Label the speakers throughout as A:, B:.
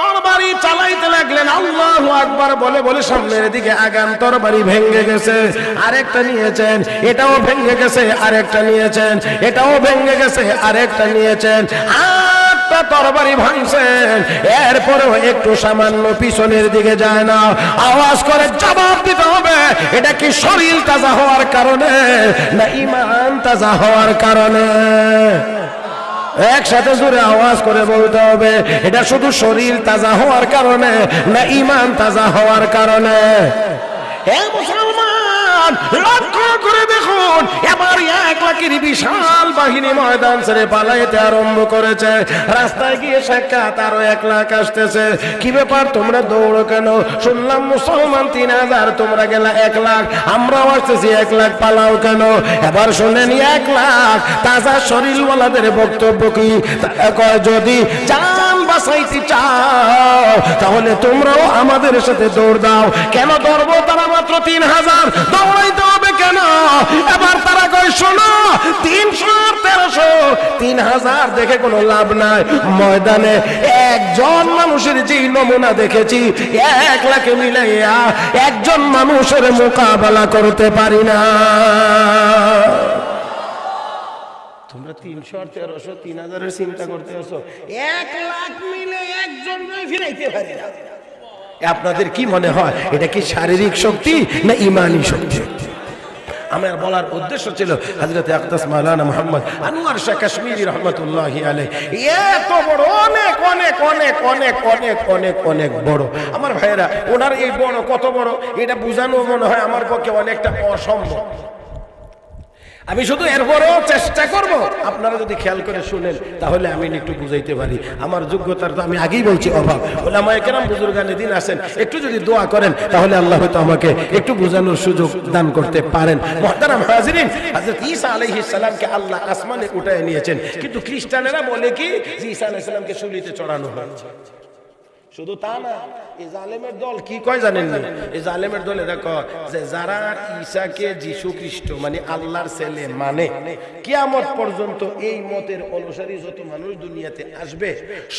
A: তরবারি চালাইতে লাগলেন বলে বলে দিকে তরবারি ভেঙে গেছে। নিয়েছেন, এটাও ভেঙে গেছে, আরেকটা নিয়েছেন, এটাও গেছে, আরেকটা নিয়েছেন। তরবারি এরপরেও একটু সামান্য পিছনের দিকে যায় না। আওয়াজ করে জবাব দিতে হবে, এটা কি শরীর তাজা হওয়ার কারণে, না ইমান তাজা হওয়ার কারণে? একসাথে জোরে আওয়াজ করে বলতে হবে, এটা শুধু শরীর তাজা হওয়ার কারণে না, ইমান তাজা হওয়ার কারণে। হ্যাঁ মুসলমান! লক্ষ্য করে দেখুন, এবার এক লাখের বিশাল বাহিনী ময়দান ছেড়ে পালাইতে আরম্ভ করেছে। রাস্তায় গিয়ে এক লাখ আসতেছে। কি ব্যাপার, তোমরা দৌড়ো কেন? শুনলাম মুসলমান তিন হাজার, তোমরা গেলা এক লাখ, আমরাও আসতেছি এক লাখ, পালাও কেন? এবার এক লাখ, তাজা বক্তব্য কি? যদি বাঁচাইতে চাও, তাহলে তোমরাও আমাদের সাথে দৌড় দাও। কেন দৌড়বো? তিন হাজার। দৌড়াইতে হবে কেন? এবার তারা শোনো, তিনশো আর তেরোশো। তিন হাজার দেখে কোনো লাভ নাই। ময়দানে একজন মানুষের যে নমুনা দেখেছি, এক লাখে মিলাইয়া একজন মানুষের মোকাবেলা করতে পারি না। তোমরা তিনশো আর তেরোশো, তিন হাজারের চিন্তা করতে আসো। এক লাখ মিলে একজন ফিরাইতে পারি না। আপনাদের কি মনে হয়, এটা কি শারীরিক শক্তি না ইমানি শক্তি? আমার বলার উদ্দেশ্য ছিল হজরত আক্তাস মাওলানা মোহাম্মদ আনোয়ার শাহ কাশ্মীরি রহমতুল্লাহ আলাই এত বড়, অনেক অনেক অনেক অনেক অনেক অনেক অনেক বড়। আমার ভাইয়েরা, ওনার এই বড় কত বড়, এটা বোঝানো মনে হয় আমার পক্ষে অনেকটা অসম্ভব। আমি শুধু এরপরেও চেষ্টা করব। আপনারা যদি খেয়াল করে শুনেন, তাহলে আমি একটু বুঝাইতে পারি। আমার যোগ্যতার তো আমি আগেই বলছি অভাব। আমার কেরাম বুজুর্গানে দিন আসেন, একটু যদি দোয়া করেন, তাহলে আল্লাহ হয়তো আমাকে একটু বোঝানোর সুযোগ দান করতে পারেন। হাজিরিন, হযরত ঈসা আল্লাহ আসমানে উঠায় নিয়েছেন। কিন্তু খ্রিস্টানেরা বলে কি ঈসা আলাইহিস সালামকে শুলিতে চড়ানো হয়েছে। শুধু তা না এই জালেমের দল কি কয় জানেন না? এই জালেমের দল এটা কয় যে যারা ঈশাকে যীশু খ্রিস্ট মানে আল্লাহর ছেলে মানে কিয়ামত পর্যন্ত এই মতের অনুসারী যত মানুষ দুনিয়াতে আসবে,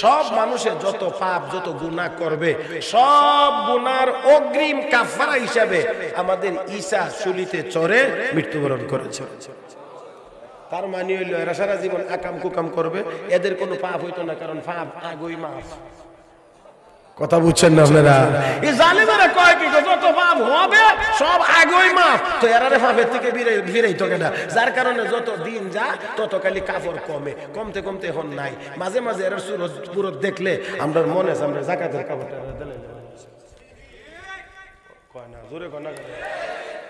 A: সব মানুষের যত পাপ, যত গুনাহ করবে, সব গুনার অগ্রিম কাফারা হিসাবে আমাদের ঈশা চুলিতে চড়ে মৃত্যুবরণ করেছে। তার মানে হইল, এরা সারা জীবন আকাম কুকাম করবে, এদের কোনো পাপ হইতো না, কারণ পাপ আগই মাফ। কথা বুঝছেন না আপনারা? এই জালিমেরা কয় কি যত পাপ হবে, সব আগই মাপ তো এরারে পাপের থেকে বিরাই তো কেনা যার কারণে যত দিন যা, তত খালি কাপড় কমে। কমতে কমতে এখন নাই। মাঝে মাঝে এরা সুরজ পুরো দেখলে আমরা মনে আছে, আমরা জাকাতের কাপড়টা কয় না? জোরে কয় না?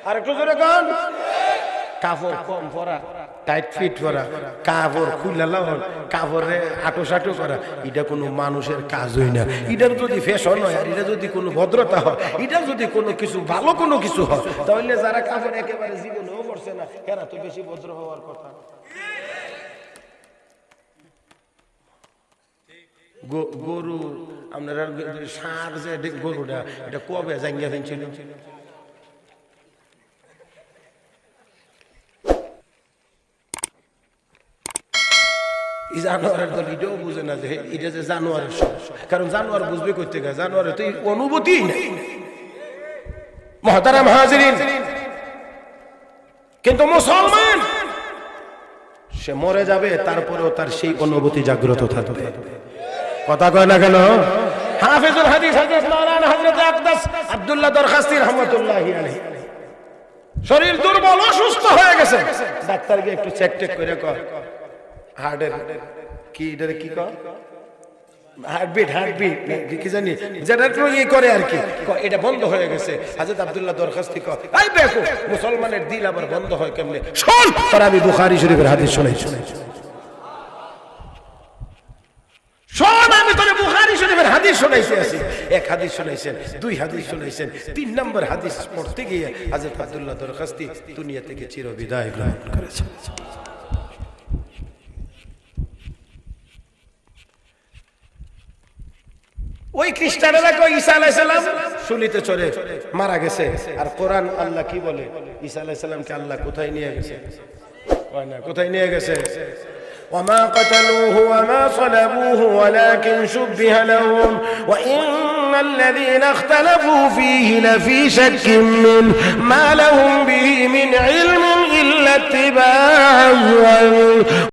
A: আর একটু জোরে কন। কাপড় কম পরা। টাইট ফিট করা, কাপড় খুলে লাগান কাপড়ে আটো সাটো করা। এটা কোনো মানুষের কাজ হই না। এটার যদি ফ্যাশন হয় আর এটা যদি কোনো ভদ্রতা হয় এটা যদি কোনো কিছু, ভালো কোনো কিছু হয়, তাহলে যারা কাপড় একেবারে জীবনেও পড়ছে না, এরা তো বেশি ভদ্র হওয়ার কথা। গরু, আপনার সার যে, গরুটা, এটা কবে জাঙ্গিয়া ফেলছিল এই জানোয়ারের বুঝে না যে এটা যে জানোয়ারের কারণ জানোয়ার বুঝবে করতে গেছে জানোয়ারের তো অনুভূতি নেই মহতারাম হাজিরিন কিন্তু মুসলমান সে মরে যাবে, তারপরেও তার সেই অনুভূতি জাগ্রত থাকবে। কথা কয় না কেন? হাফিজুল হাদিস হযরত মাওলানা হযরত আকদাস আব্দুল্লাহ দরখাস্তি আলাইহি। শরীর দুর্বল, অসুস্থ হয়ে গেছে। ডাক্তার গিয়ে একটু চেক টেক করে কয়। হার্টের কি এটা কি কয়? হার্টবিট হার্টবিট, কি জানি? যেটা ইয়ে করে আর কি। এটা বন্ধ হয়ে গেছে। হাজরত আব্দুল্লাহ দরখাস্তি কয়, এই দেখো মুসলমানের দিল আবার বন্ধ হয় কেমনে? শোন, তোর আমি বুখারী শরীফের হাদিস শুনাই শুনাই শোন, আমি তোরে বুখারী শরীফের হাদিস শুনাইছি আছি এক হাদিস শুনাইছেন, দুই হাদিস শুনাইছেন, তিন নম্বর হাদিস পড়তে গিয়ে হাজরত আব্দুল্লাহ দরখাস্তি দুনিয়া থেকে চির বিদায় গ্রহণ করেছেন ওই খ্রিস্টানেরা কয় ঈসা আলাইহিস সালাম শুলিতে চড়ে মারা গেছে আর কোরআন আল্লাহ কি বলে ঈসা আলাইহিস সালামকে আল্লাহ কোথায় নিয়ে গেছে কয় না কোথায় নিয়ে গেছে وما قتلوه وما صلبوه ولكن شبه لهم وإن الذين اختلفوا فيه لفي شك من ما لهم به من علم إلا اتباع